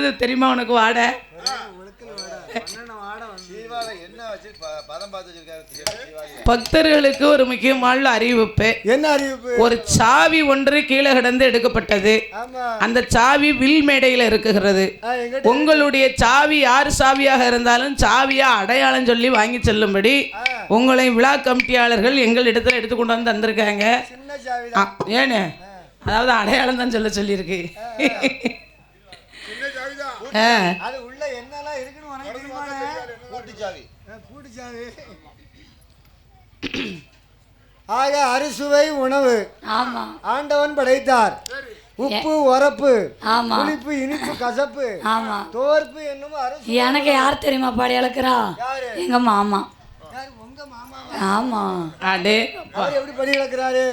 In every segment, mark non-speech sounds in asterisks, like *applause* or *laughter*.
தெரியுமா உனக்கு வாட? தீபாவளி என்ன வச்சு ப- பதம் பார்த்து வச்சிருக்காரு தீபாவளி பக்தர்களுக்கு ஒரு முக்கியமான அறிவிப்பு. என்ன அறிவிப்பு? ஒரு சாவி ஒன்று கீழே கிடந்து எடுக்கப்பட்டது. அந்த சாவி வில் மேடையில் இருக்குகிறது. உங்களுடைய சாவி யார் சாவியாக இருந்தாலும் சாவியா அடையாளம் சொல்லி வாங்கி செல்லும்படி உங்களை விழா கமிட்டியாளர்கள் எங்களிடத்துல எடுத்து கொண்டு வந்து தந்திருக்காங்க. சின்ன சாவி ஆ, ஏனே? அதாவது அடையாளம் தான் சொல்ல சொல்லியிருக்கு. அது உள்ள என்னெல்லாம் இருக்குன்னு உனக்கு தெரியுமாண்ணே? கூட்டு சாவி ஆ, பூட்டு சாவி. ஆக அறுசுவை உணவு. ஆமா. ஆண்டவன் படைத்தார். உப்பு உரப்பு ஆமா. புளிப்பு இனிப்பு கசப்பு ஆமா. தோற்பு என்னமோ அரசு. எனக்கு யார் தெரியுமா பாடி அளக்குறா யாரு? எங்க மாமா. யாரு? உங்க மாமா ஆமா. அடே. அவர் எப்படி படி கிடக்குறாரு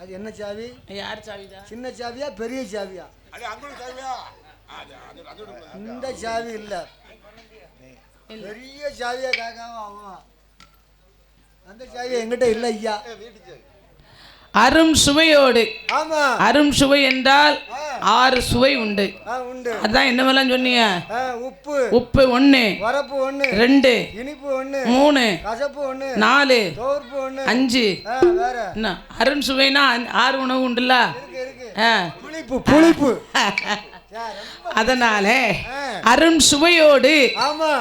அது என்ன சாவி? யார் சாவிதா சின்ன சாவியா பெரிய சாவியா? இந்த சாவி இல்ல. பெரிய சாவியா கேட்காம அவன் அந்த சாவி எங்கிட்ட இல்ல ஐயா. அரும் சுவையோடு. ஆமா. அரும் சுவை என்றால் ஆறு சுவை உண்டு. அதான் என்னவெல்லாம் சொன்னீங்க? உப்பு. உப்பு ஒன்று வரப்பு ஒண்ணு. ரெண்டு. இனிப்பு ஒண்ணு. மூணு. கசப்பு ஒண்ணு. நாலு. தோற்பு ஒண்ணு. அஞ்சு. என்ன அரும் சுவைனா ஆறு உணவு உண்டுல்ல. புளிப்பு புளிப்பு. *laughs* அதனால அரும் சுவையோடு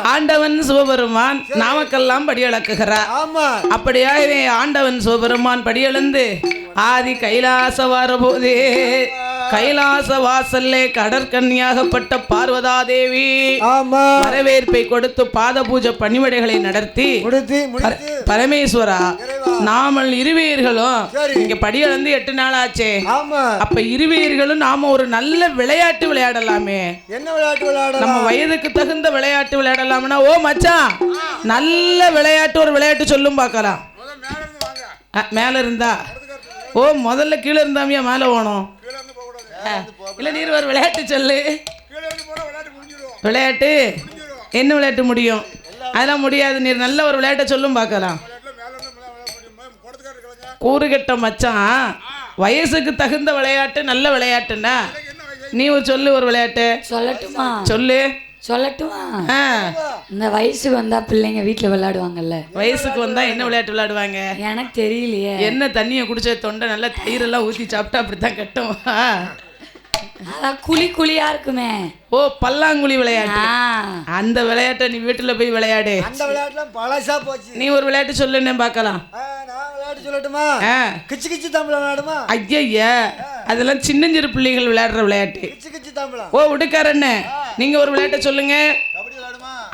ஆண்டவன் சிவபெருமான் நாமக்கெல்லாம் படியளக்குகிறார். ஆமா. அப்படியாகவே ஆண்டவன் சிவபெருமான் படியளந்து ஆதி கைலாச வரபோதே. கைலாச வாசல்லே கடற்கன்னியாகப்பட்ட பார்வதா தேவி வரவேற்பை கொடுத்து பாத பூஜை பணிவிடைகளை நடத்தி பரமேஸ்வரா நாமல் இருவேர்களும். இங்க படியளந்து எட்டு நாள் ஆச்சே. அப்ப இருவேர்களும் நாம ஒரு நல்ல விளையாட்டு விளையாடலாமே. என்ன விளையாட்டு விளையாடலாம்? நம்ம வயதுக்கு தகுந்த விளையாட்டு விளையாடலாம்னா ஓ மச்சான் நல்ல விளையாட்டு ஒரு விளையாட்டு சொல்லும் பார்க்கலாம். மேல இருந்தா? ஓ முதல்ல கீழே இருந்தாமியா மேல அ, இல்ல நீர் ஒரு விளையாட்டு சொல்லு. விளையாட்டு என்ன விளையாட்டு முடியும்? அதெல்லாம் முடியாது நீர். நல்ல ஒரு விளையாட்டை சொல்லும் பார்க்கலாம். கூறுகெட்ட மச்சான். வயசுக்கு தகுந்த விளையாட்டு நல்ல விளையாட்டுன்னா. நீ ஒரு சொல்லு ஒரு விளையாட்டு. சொல்லட்டுமா? சொல்லு. சொல்லட்டுமா? இந்த வயசுக்கு வந்தா பிள்ளைங்க வீட்டுல விளையாடுவாங்கல்ல. வயசுக்கு வந்தா என்ன விளையாட்டு விளையாடுவாங்க? எனக்கு தெரியலையே. என்ன தண்ணியை குடிச்ச தொண்டை நல்லா தயிரெல்லாம் ஊற்றி சாப்பிட்டா அப்படித்தான் கட்டும். அதான் குழி குழியா இருக்குமே. ஓ பல்லாங்குழி விளையாட்டு. அந்த விளையாட்டை நீ வீட்டில் போய் விளையாடு. அந்த விளையாட்டுலாம் பழசா போச்சு. நீ ஒரு விளையாட்டு சொல்லுன்னு பார்க்கலாம். நான் விளையாட்டு சொல்லட்டுமா? கிச்சு கிச்சு தம்பளம் விளையாடுமா? ஐயய்யா அதெல்லாம் சின்னஞ்சிறு பிள்ளைகள் விளையாடுற விளையாட்டு. கிச்சு கிச்சு தம்பளம் ஓ உடுக்காரண்ணே நீங்க ஒரு விளையாட்டை சொல்லுங்க.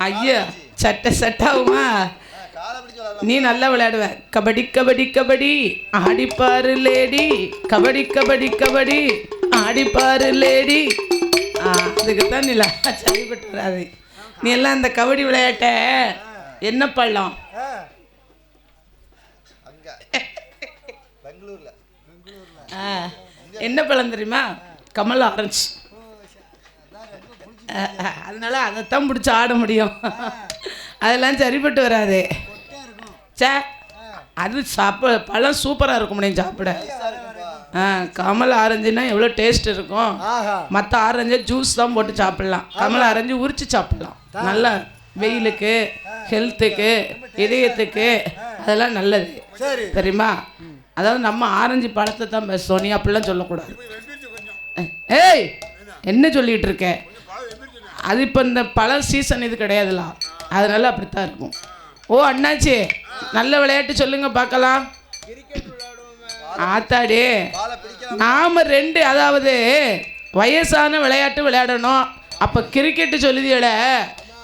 ஐயா சட்டை செட்டாகுமா காலை பிடிச்சு விளையாடலாம் நீ நல்லா விளையாடுவ. கபடி கபடி கபடி. ஆடிப்பாரு லேடி. கபடி கபடி கபடி. ஆடிப்பாரு லேடி. ஆ அதுக்கு தான் நீ சரிப்பட்டு வராது. நீ எல்லாம் இந்த கபடி விளையாட்டை. என்ன பள்ளம்? என்ன பழம் தெரியுமா? கமல் ஆரஞ்சு அதனால அதைத்தான் பிடிச்சி ஆட முடியும். அதெல்லாம் சரிப்பட்டு வராது. சே அது சாப்பிட பழம் சூப்பராக இருக்கும் முடியும் சாப்பிட. கமல் ஆரஞ்சுனா எவ்வளோ டேஸ்ட் இருக்கும். மற்ற ஆரஞ்சை ஜூஸ் தான் போட்டு சாப்பிடலாம். கமல் ஆரஞ்சு உரிச்சு சாப்பிடலாம். நல்லா வெயிலுக்கு ஹெல்த்துக்கு இதயத்துக்கு அதெல்லாம் நல்லது. தெரியுமா? அதாவது நம்ம ஆரஞ்சு பழத்தை தான் பேசுவோம் நீ அப்படிலாம் சொல்லக்கூடாது. ஏய் என்ன சொல்லிட்டு இருக்க? அது இப்போ இந்த பழ சீசன் இது கிடையாதுல. அதனால அப்படித்தான் இருக்கும். ஓ அண்ணாச்சி நல்ல விளையாட்டு சொல்லுங்க பார்க்கலாம். ஆத்தாடி நாம ரெண்டு அதாவது வயசான விளையாட்டு விளையாடணும். அப்போ கிரிக்கெட்டு சொல்லுதியல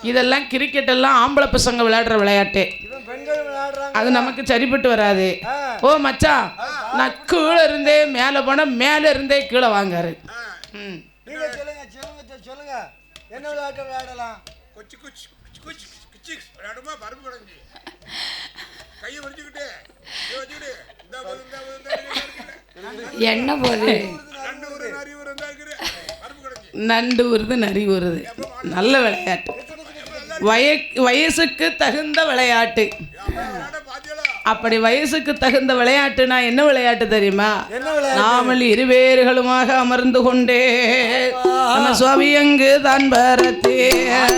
இதெல்லாம் கிரிக்கெட் எல்லாம் ஆம்பளை பசங்க விளையாடுற விளையாட்டு. இவன் பெண்கள் விளையாடுறாங்க. அது நமக்கு சரிப்பட்டு வராது. ஓ மச்சான் நான் கீழே இருந்தே மேலே போனால் மேலே இருந்தே கீழே வாங்காரு. ம் நீங்க சொல்லுங்க சொல்லுங்க சொல்லுங்க. என்ன விளையாட்டு விளையாடலாம்? கொச்சி குச்சி குச்சி குச்சி குச்சி விளையாடுமா? பருப்பு கடைஞ்சி கையை வச்சுக்கிட்டு. போது போது? போது. என்ன கடைஞ்சி நண்டு உருது நரி உருது நல்ல விளையாட்டு. வய வயசுக்கு தகுந்த விளையாட்டு. அப்படி வயசுக்கு தகுந்த விளையாட்டுனா என்ன விளையாட்டு தெரியுமா? நாமல் இருவேறுகளுமாக அமர்ந்து கொண்டே. நம்ம சுவாமி அங்கு தான் பரத்தே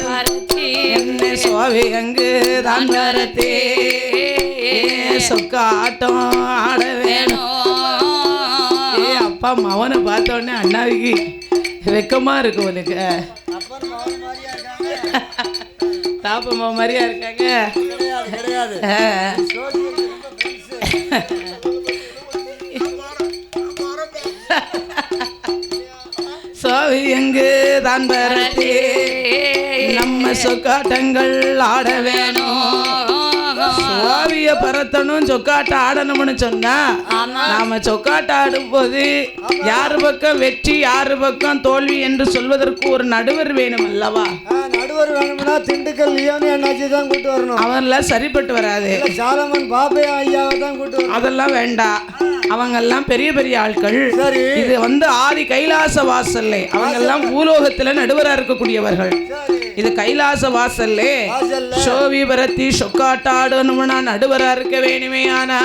பரத்தி என்ன சுவாமி அங்கு தான் பரத்தே சொக்காட்டம் ஆட வேணும். ஏ அப்பா மவனை பார்த்த உடனே அண்ணாவுக்கு வெக்கமா இருக்கு உனக்கு அப்பன் மகன் மாதிரியா இருக்காங்க. சுவாமி அங்கு தான் பரத்தே நம்ம சொக்காட்டங்கள் ஆட வேணும். சுவாவிய பரத்தணும் சொக்காட்ட ஆடணும்னு சொன்னா நாம சொக்காட்ட ஆடும்போது யாரு பக்கம் வெற்றி யாரு பக்கம் தோல்வி என்று சொல்வதற்கு ஒரு நடுவர் வேணும் அல்லவா? நடுவர் வேணும்னா திண்டுக்கல் லியோனி அண்ணாச்சி தான் கூட்டு வரணும். அவன்லாம் சரிப்பட்டு வராது. சாலமன் பாப்பையா ஐயாவை தான் கூட்டு அதெல்லாம் வேண்டாம். அவங்கெல்லாம் பெரிய பெரிய ஆட்கள். இது வந்து ஆதி கைலாச வாசல்லே. அவங்கெல்லாம் பூலோகத்துல நடுவரா இருக்கக்கூடியவர்கள். இது கைலாச வாசல்லே. வாசல்ல. சோவி பரத்தி சொக்காட்டாடணும்னா நடுவரா இருக்க வேணுமே ஆனா.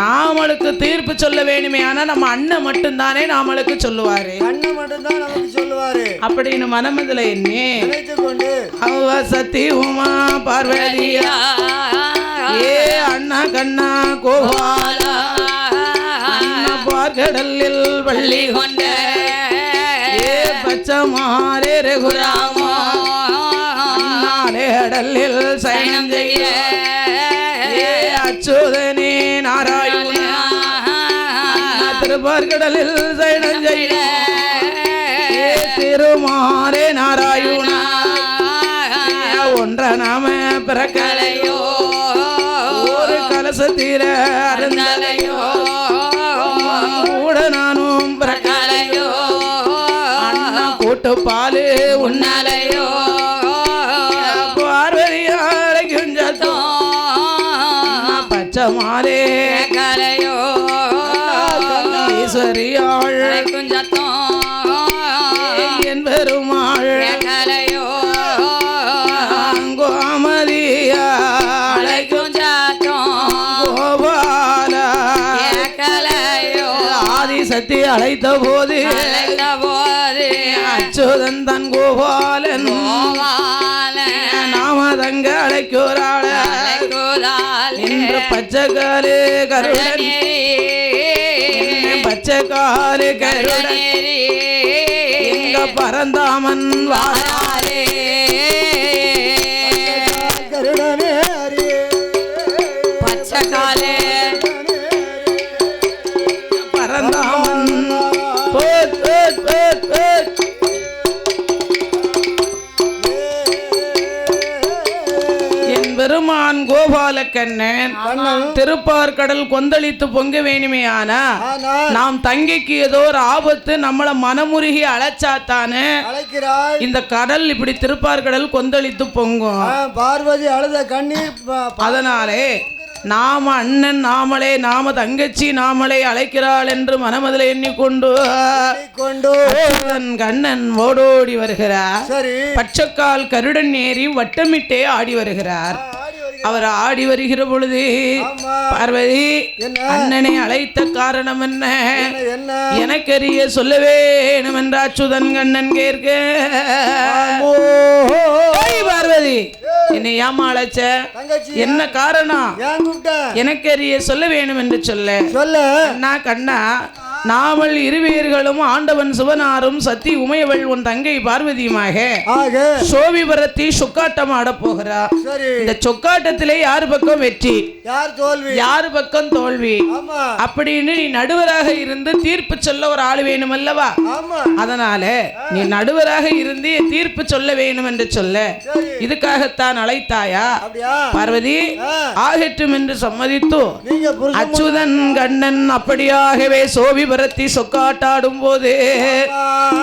நாமளுக்கு தீர்ப்பு சொல்ல வேணுமே ஆனா நம்ம அண்ணன் மட்டும்தானே நாமளுக்கு சொல்லுவாரு. கண்ணை மட்டும்தான் நமக்கு சொல்லுவாரு. அப்படின்னு மனமதுல அவ சத்தி உமா பார்வதியா. ஏ அண்ணா கண்ணா கோபாலா பார்க்கடலில் வள்ளி கொண்ட. ஏ பச்சை மாறே ரகுராமோ. கடலில் சயனம் செய்ய. அச்சுதனே நாராயணா. திருப்பார்கடலில் சயனம் செய்ய. திருமாரே நாராயணா. ஒன்ற நாம பிறக்கலையோ. ஒரு கலசத்தீர அருந்தலையோ. கூட நானும் பிறக்கலையோ. கூட்டு பாலு உன்னாலையோ மாலே கலையோ ஈஸ்வரியாள் என் பெருமாள் கோமதியாள் கோபாலா ஆதிசக்தி அழைத்த போது அச்சுதன் தன் கோபாலன் நாமதங்க அழைக்கிறாள. பச்சைக்காலு கருடன். பச்சைக்காலு கருடன். பரந்தாமன் வாழாரே கோபாலக்கண்ணன் திருப்பார்கடல் கொந்தளித்து பொங்க வேணுமே ஆனா ஆனால் நாம் தங்கைக்கு ஏதோ ஒரு ஆபத்து நம்மள மனமுருகி அழைச்சாத்தானே இந்த கடல் இப்படி திருப்பார்கடல் கொந்தளித்து பொங்கும். பார்வதி அழுத கண்ணீர் அதனாலே நாம அண்ணன் நாமளே நாம தங்கச்சி நாமளே அழைக்கிறாள் என்று மனமதில் எண்ணிக்கொண்டு கொண்டு கண்ணன் ஓடோடி வருகிறார். பச்சைக்கால் கருடன் ஏறி வட்டமிட்டே ஆடி வருகிறார். அவர் ஆடி வருகிற பொழுது பார்வதி அண்ணனை அழைத்த காரணம் என்ன? என்ன, என்ன? எனக்கறிய சொல்ல வேணும் என்ற அச்சுதன் கண்ணன் கேட்க பார்வதி என்னை ஏமா அழைச்ச? என்ன காரணம்? ஏன் கூப்பிட்ட? எனக்கறிய சொல்ல வேணும் என்று சொல்ல. சொல்ல. அண்ணா கண்ணா நாமல் இருவேர்களும் ஆண்டவன் சிவனாரும் சத்தி உமையவள் உன் தங்கை பார்வதியுமாக. சோபிபரத்தி சொக்காட்டம் ஆட போகிறா. இந்த சொக்காட்டத்திலே யார் பக்கம் வெற்றி? யார் தோல்வி? யார் பக்கம் தோல்வி? அப்படின்னு நீ நடுவராக இருந்து தீர்ப்பு சொல்ல ஒரு ஆள் வேணும் அல்லவா அதனால நீ நடுவராக இருந்து தீர்ப்பு சொல்ல வேணும் என்று சொல்ல இதுக்காகத்தான் அழைத்தாயா? பார்வதி ஆகட்டும் என்று சம்மதித்து. அச்சுதன் கண்ணன் அப்படியாகவே சோபிபரத்தி சொக்காட்டாடும் போது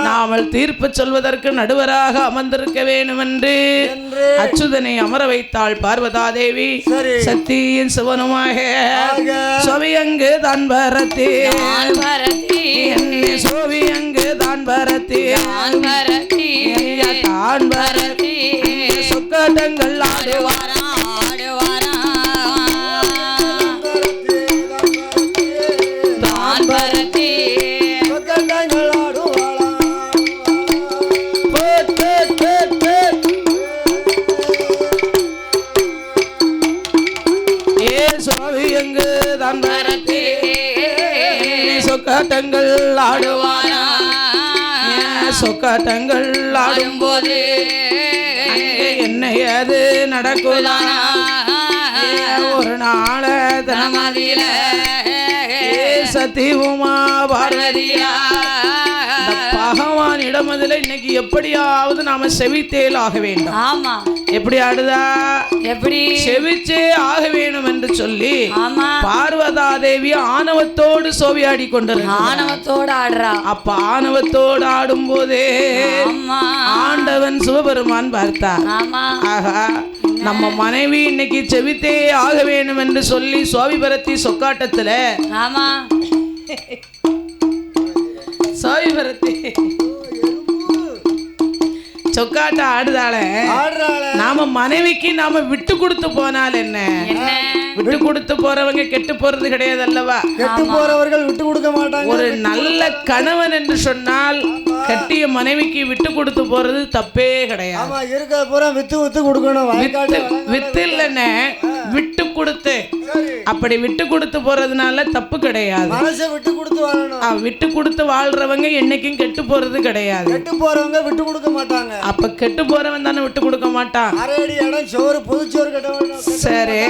நாமல் தீர்ப்பு சொல்வதற்கு நடுவராக அமர்ந்திருக்க வேண்டும் என்று என்று அச்சுதனை அமர வைத்தாள் பார்வதாதேவி. சரி. சக்தியின் சிவனுமாக. சோவியங்கு தான் பரத்தி. சோவியங்கு தான் பரத்தி. தான் பரத்தி. சொக்காட்டங்கள் ஆடுவார் சொக்கட்டங்கள் சொக்காட்டங்கள் ஆடுவானா? சொக்காட்டங்கள் ஆடும்போது என்ன ஏது நடக்குதானா? ஒரு நாள தினமதியில. சத்தியமா பார்வதியா இந்த பகவான் இடமதில இன்னைக்கு எப்படியாவது நாம செவித்தேல் ஆக வேண்டும். ஆமா. எப்படி ஆடுதா? எப்படி? செவிச்சே ஆக வேணும் என்று சொல்லி பார்வதா தேவி ஆணவத்தோடு சோவியாடி கொண்டிருந்தார் ஆணவத்தோட ஆடுறா. அப்ப ஆணவத்தோடு ஆடும்போதே ஆமா. ஆண்டவன் சிவபெருமான் பார்த்தார். ஆமா. ஆகா நம்ம மனைவி இன்னைக்கு செவித்தே ஆக வேணும் என்று சொல்லி சோவிபரத்தி சொக்காட்டத்துல ஆமா. சோவிபரத்தி சொக்காட்டம் ஆடுதாளே. ஆடுறாள. நாம மனைவிக்கு நாம விட்டு கொடுத்து போனால் என்ன? என்ன? விட்டு கொடுத்து போறவங்க கெட்டு போறது கிடையாது அல்லவா கெட்டு போறவர்கள் விட்டு கொடுக்க மாட்டாங்க. ஒரு நல்ல கணவன் என்று சொன்னால் கட்டிய மனைவிக்கு விட்டு கொடுத்து போறது தப்பே கிடையாது. வித்து வித்து கொடுக்கணும். வித்து இல்லைன்னு விட்டு கொடுத்து அப்படி விட்டு கொடுத்து போறதுனால தப்பு கிடையாது. விட்டு கொடுத்து வாழணும். விட்டு கொடுத்து வாழ்றவங்க என்னைக்கும் கெட்டு போறது கிடையாது. கெட்டு போறவங்க விட்டு கொடுக்க மாட்டாங்க. அப்ப கெட்டு போறவன் தானே விட்டு கொடுக்க மாட்டான். இடம் சோறு புதுச்சோறு கட்ட சரி.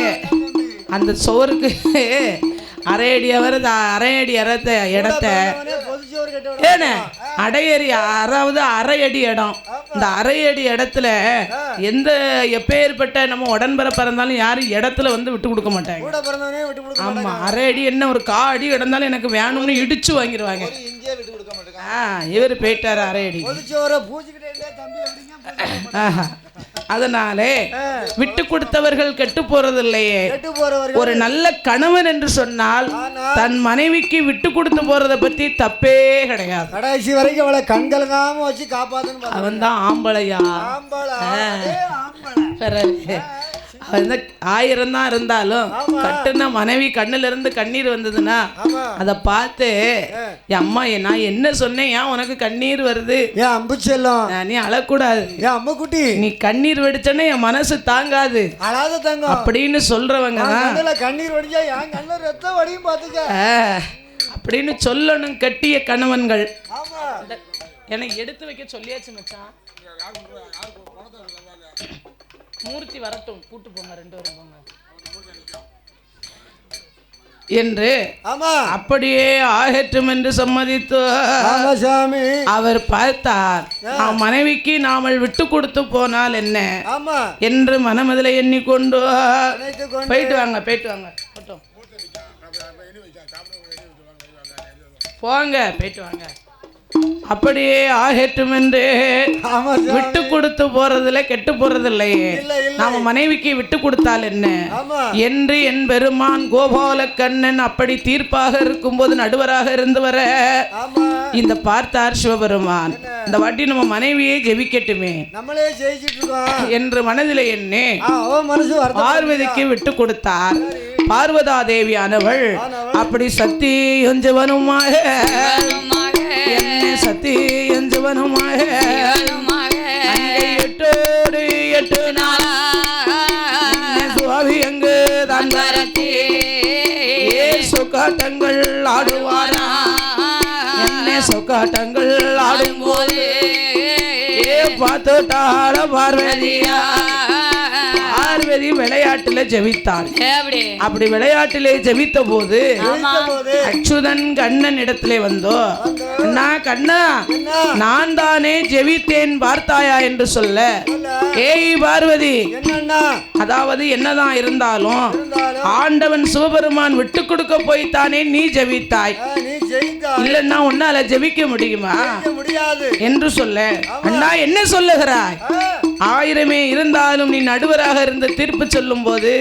அந்த சோறுக்கு அரை அடி அவர் அரை அடி இடத்த இடத்த புதுச்சோறு கட்ட வேணும். ஏன? அடையறி அதாவது அரை அடி இடம் இந்த அரை அடி இடத்துல எந்த எப்பேற்பட்ட நம்ம உடன்பரப்பா இருந்தாலும் யாரும் இடத்துல வந்து விட்டு கொடுக்க மாட்டாங்க. கூட பிறந்தவனே விட்டு கொடுக்க ஆமா அரை அடி என்ன ஒரு கா அடி கிடந்தாலும் எனக்கு வேணும்னு இடிச்சு வாங்கிடுவாங்க ஆ இவர் போயிட்டாரு அரை அடி அதனாலே விட்டு கொடுத்தவர்கள் கெட்டு போறதில்லையே. ஒரு நல்ல கணவன் என்று சொன்னால் தன் மனைவிக்கு விட்டு கொடுத்து போறதை பத்தி தப்பே கிடையாது. கடைசி வரைக்கும் அவளை கண்கலங்காம வச்சு காப்பாத்துன்னு பாரு. அவன் தான் ஆம்பளையா? ஆம்பளை. தான் ஆயிரம் தான் இருந்தாலும் கட்டுன மனைவி கண்ணுல இருந்து கண்ணீர் வந்ததுன்னா அதை பார்த்து என் அம்மா நான் என்ன சொன்னேன்? ஏன் உனக்கு கண்ணீர் வருது? ஏன் அம்பு செல்லம்? நான் நீ அழக்கூடாது. ஏன் அம்மா குட்டி நீ கண்ணீர் வெடிச்சோன்னே என் மனசு தாங்காது. அழாத தங்கம். அப்படின்னு சொல்றவங்க கண்ணீர் வடிஞ்சா என் கண்ணுல ரத்தம் வடியும் பாத்துக்க. ஆ, அப்படின்னு சொல்லணும் கட்டிய கணவன்கள். எனக்கு எடுத்து வைக்க சொல்லியாச்சு மச்சான். மூர்த்தி வரட்டும். கூட்டு போங்க ரெண்டு பேரும் போங்க என்று ஆமா. அப்படியே ஆகட்டும் என்று சம்மதித்து அவர் பார்த்தார். நாம் மனைவிக்கு நாமல் விட்டு கொடுத்து போனால் என்ன? ஆமா. என்று மனமதில் எண்ணிக்கொண்டு போயிட்டு வாங்க போயிட்டு வாங்க. போங்க போயிட்டு வாங்க. அப்படியே ஆகட்டும் என்று விட்டு கொடுத்து போறதுல கெட்டு போறதில்லையே. நாம மனைவிக்கு விட்டு கொடுத்தால் என்ன? என்று என் பெருமான் கோபால கண்ணன் அப்படி தீர்ப்பாக இருக்கும்போது நடுவராக இருந்து வர இந்த பார்த்தார் சிவபெருமான். இந்த வாட்டி நம்ம மனைவியை ஜெபிக்கட்டுமே. நம்மளே என்று மனதில் வருத்தம் பார்வதிக்கு விட்டு கொடுத்தார். பார்வதா தேவியானவள் அப்படி சக்தி எஞ்சவனுமாக சக்தி எஞ்சவனுமாக எட்டோடு எட்டு நாள். சுவாமி அங்கு தான் வரத்தே சொக்காட்டங்கள் ஆடுவாரா என்ன சொக்காட்டங்கள் ஆடும்போது? பார்த்துட்டாள பார்வதியா? பார்வதி விளையாட்டுல ஜெபித்தாள் அப்படி. விளையாட்டிலே ஜெபித்த போது போது அச்சுதன் கண்ணன் இடத்திலே வந்தோ அண்ணா கண்ணா நான் தானே ஜெபித்தேன் பார்த்தாயா என்று சொல்ல ஏய் பார்வதி அதாவது என்னதான் இருந்தாலும் ஆண்டவன் சிவபெருமான் விட்டு கொடுக்க போய்த்தானே நீ ஜெபித்தாய் இல்லைன்னா உன்னால ஜெபிக்க முடியுமா? என்று சொல்ல அண்ணா என்ன சொல்லுகிறாய்? ஆயிரமே இருந்தாலும் நீ நடுவராக இருந்து தீர்ப்பு சொல்லும் போது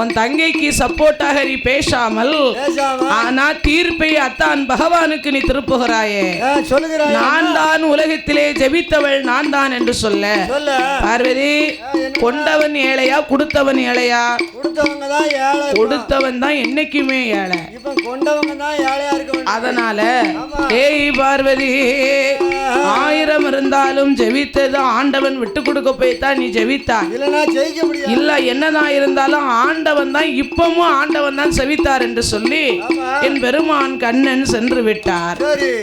உன் தங்கைக்கு சப்போர்ட்டாக நீ பேசாமல் பேசாம ஆனா தீர்ப்பை அத்தான் பகவானுக்கு நீ திருப்புகிறாயே. நான் தான் உலகத்திலே ஜெபித்தவள் நான் தான் என்று சொல்ல. பார்வதி கொண்டவன் ஏழையா கொடுத்தவன் ஏழையா? கொடுத்தவன் தான் என்னைக்குமே ஏழை. அதனால ஏய் பார்வதி ஆயிரம் இருந்தாலும் ஜெபித்தது ஆண்டவன் விட்டு கொடுக்க கோப்பையை தான் நீ ஜெபித்தாய். இல்ல என்னதான் இருந்தாலும் ஆண்டவன் தான் இப்பவும் ஆண்டவன் தான் செவித்தார் என்று சொல்லி. என் பெருமான் கண்ணன் சென்று விட்டார்.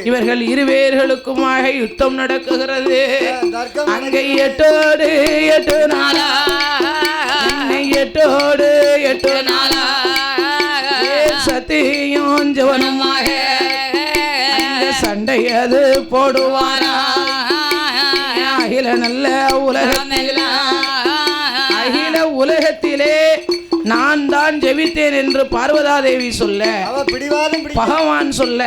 இவர்கள் இருவேர்களுக்குமாக யுத்தம் நடக்குகிறது. அங்கே எட்டோடு எட்டு நாளா? எட்டோடு எட்டு நாளா? சத்தியும் ஜவனுமாக? சண்டையது போடுவாரா? அகில நல்ல உலகமெல்லாம் அகில உலகத்திலே நான் தான் ஜெபித்தேன் என்று பார்வதாதேவி சொல்ல அவ பிடிவாதம் பிடி பகவான் சொல்ல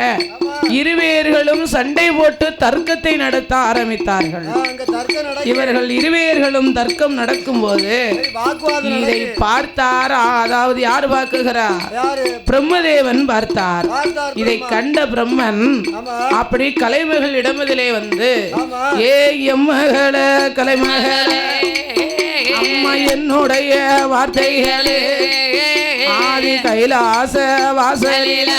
இருவேர்களும் சண்டை போட்டு தர்க்கத்தை நடத்த ஆரம்பித்தார்கள். அங்க தர்க்கம் நட இவர்கள் இருவேர்களும் தர்க்கம் நடக்கும்போது வாக்குவாதம் இதை பார்த்தார்? அதாவது யார் பார்க்குகிறார்? யாரு? பிரம்மதேவன் பார்த்தார். இதை கண்ட பிரம்மன் அப்படி கலைமகள் இடமதிலே வந்து ஏ எம்மகள கலைமகளே. அம்மா என்னுடைய வார்த்தைகளே ஆதி கைலாச வாசலில.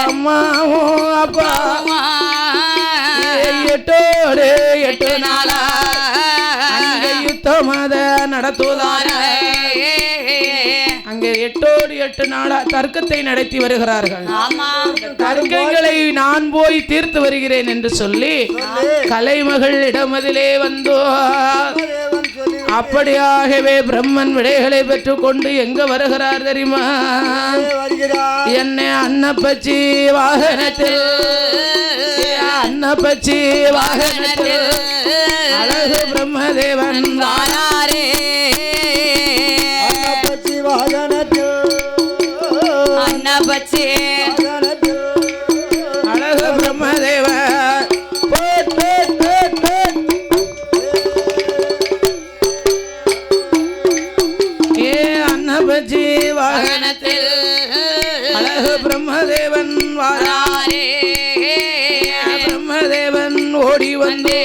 அம்மாவும் அப்பா எட்டோடு எட்டு நாளா. அங்க யுத்தம் அத நடத்துவதான அங்கே எட்டோடு எட்டு நாளா தர்க்கத்தை நடத்தி வருகிறார்கள். தர்க்கங்களை நான் போய் தீர்த்து வருகிறேன் என்று சொல்லி கலைமகள் இடமதிலே வந்தோ அப்படியாகவே பிரம்மன் விடைகளை பெற்றுக்கொண்டு எங்க வருகிறார் தெரியுமா? என்னை அன்னப்பச்சி வாகனத்தில் அன்னப்பச்சி வாகனத்தில் அழகு பிரம்மதேவன் வாராரே வாகனத்தில் அழகு பிரம்மதேவன் ஏ அன்னப்பச்சி வாகனத்தில் அழகு பிரம்மதேவன் வாராரே. பிரம்மதேவன் ஓடி வந்தே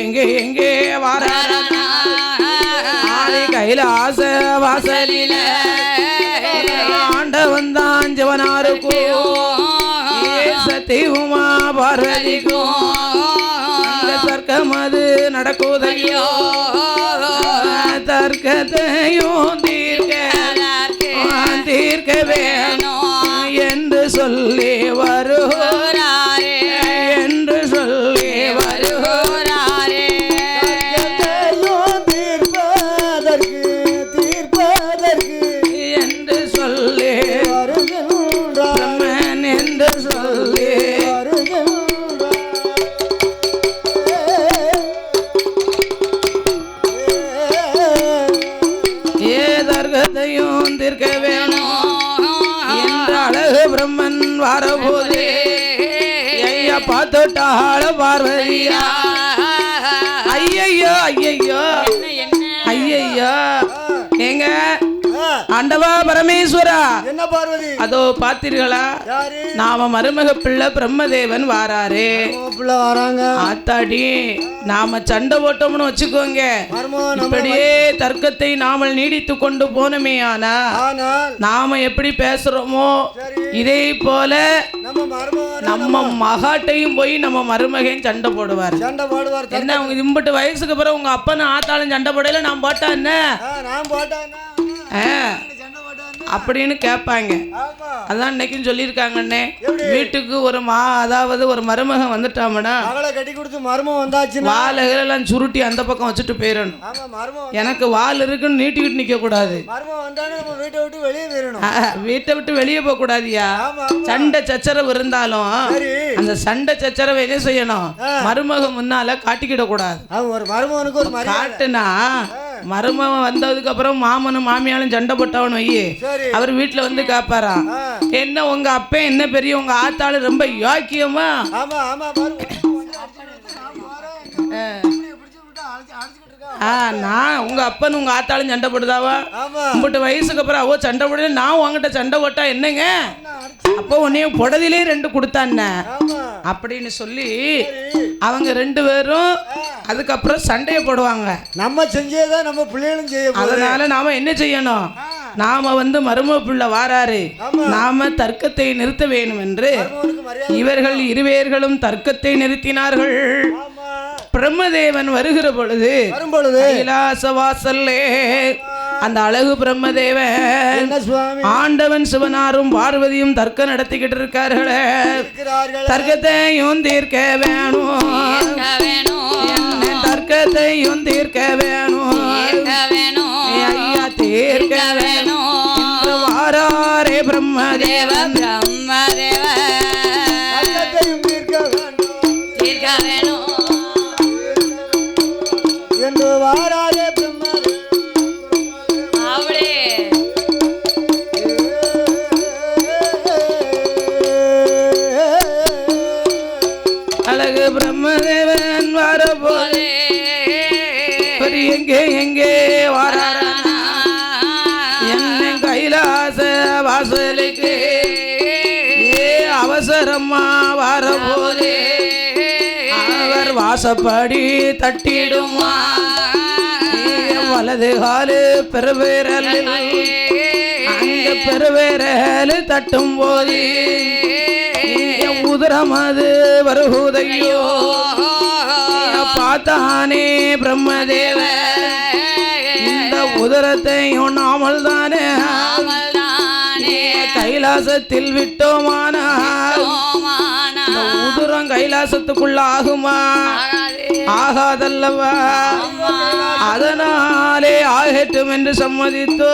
எங்கே எங்கே வாராரா? கைலாச வாசலில ஜவனாருக்கும் சத்தியமா பார்வதிக்கும் அந்த தர்க்கம் அது நடக்குதையோ தர்க்கத்தையும் தீர்க்க ஐயையோ ஐயையோ. பரமேஸ்வரா. என்ன பார்வதி? அதோ பார்த்தீர்களா? யாரு? நாம மருமக பிள்ளை பிரம்மதேவன் வாராரு. நம்ம பிள்ளை வராங்க. ஆத்தாடி நாம சண்டை போட்டோம்னு வச்சுக்கோங்க. இப்படியே தர்க்கத்தை நாமல் நீடித்து கொண்டு போனமே ஆனா நாம எப்படி பேசுறோமோ இதே போல நம்ம மகாட்டையும் போய் நம்ம மருமகன் சண்டை போடுவார். சண்டை போடுவார் என்ன உங்க இம்பட்டு வயசுக்கு பிறகு உங்க அப்பனும் ஆத்தாளும் சண்டை போடையில நான் போட்டா என்ன? நான் போட்டேன்னா அப்படின்னு கேட்பாங்க. அதான் இன்னைக்கும் சொல்லியிருக்காங்கண்ணே? வீட்டுக்கு ஒரு மா அதாவது ஒரு மருமகன் வந்துட்டாமடா. கட்டி கொடுத்து மர்மம் வந்தாச்சுன்னா? வாழைகளெல்லாம் சுருட்டி அந்த பக்கம் வச்சுட்டு போயிடணும். எனக்கு வால் இருக்குன்னு நீட்டிக்கிட்டு நிற்க கூடாது வீட்டை விட்டு வெளியே போயிடணும். வீட்டை விட்டு வெளியே போக கூடாதியா? சண்டை சச்சரவு இருந்தாலும் அந்த சண்டை சச்சரவை என்ன செய்யணும்? மருமக முன்னால காட்டிக்கிட கூடாது ஒரு மர்மவனுக்கு ஒரு காட்டுனா மருமகன் வந்ததுக்கு அப்புறம் மாமனும் மாமியாலும் சண்டை போட்டவன் சரி. அவர் வீட்டுல வந்து கேட்பாராம் ஆ, என்ன உங்க அப்பன் என்ன பெரிய உங்க ஆத்தாளு ரொம்ப யோக்கியமா? நான் உங்க அப்பன் உங்க ஆத்தாளும் சண்டை போடுதாவா உங்கள்கிட்ட வயசுக்கு அப்புறம் அவ சண்டை போடல நான் உங்ககிட்ட சண்டை போட்டா என்னங்க? அப்போ உன்னைய புடதிலே ரெண்டு கொடுத்தான்ன. அப்படின்னு சொல்லி அவங்க ரெண்டு பேரும் அதுக்கப்புறம் சண்டையை போடுவாங்க. நம்ம செஞ்சேதான் நம்ம பிள்ளைகளும் செய்ய அதனால நாம என்ன செய்யணும்? நாம வந்து மரும பிள்ளை வாராரு. நாம தர்க்கத்தை நிறுத்த வேணும் என்று இவர்கள் இருவேர்களும் தர்க்கத்தை நிறுத்தினார்கள். பிரம்மதேவன் வருகிற பொழுது கைலாச வாசல்லே அந்த அழகு பிரம்மதேவன் என்ன சுவாமி? ஆண்டவன் சிவனாரும் பார்வதியும் தர்க்கம் நடத்திக்கிட்டு இருக்கார்களே. தர்க்கத்தையும் தீர்க்க வேணும். தீர்க்க தர்க்கத்தையும் தீர்க்க தீர்க்க வேணும். வாசப்படி தட்டிடுமா? வலது காலு பெருவேரல் அங்க பெருவேரல் தட்டும் போது உதரம் அது வருகுதையோ பார்த்தானே பிரம்மதேவ இந்த உதரத்தையும் நாமல் தானே கைலாசத்தில் விட்டோமானால் இந்த உதுரம் கைலாசத்துக்குள்ள ஆகுமா? ஆகாதல்லவா? அதனாலே ஆகட்டும் என்று சம்மதித்தோ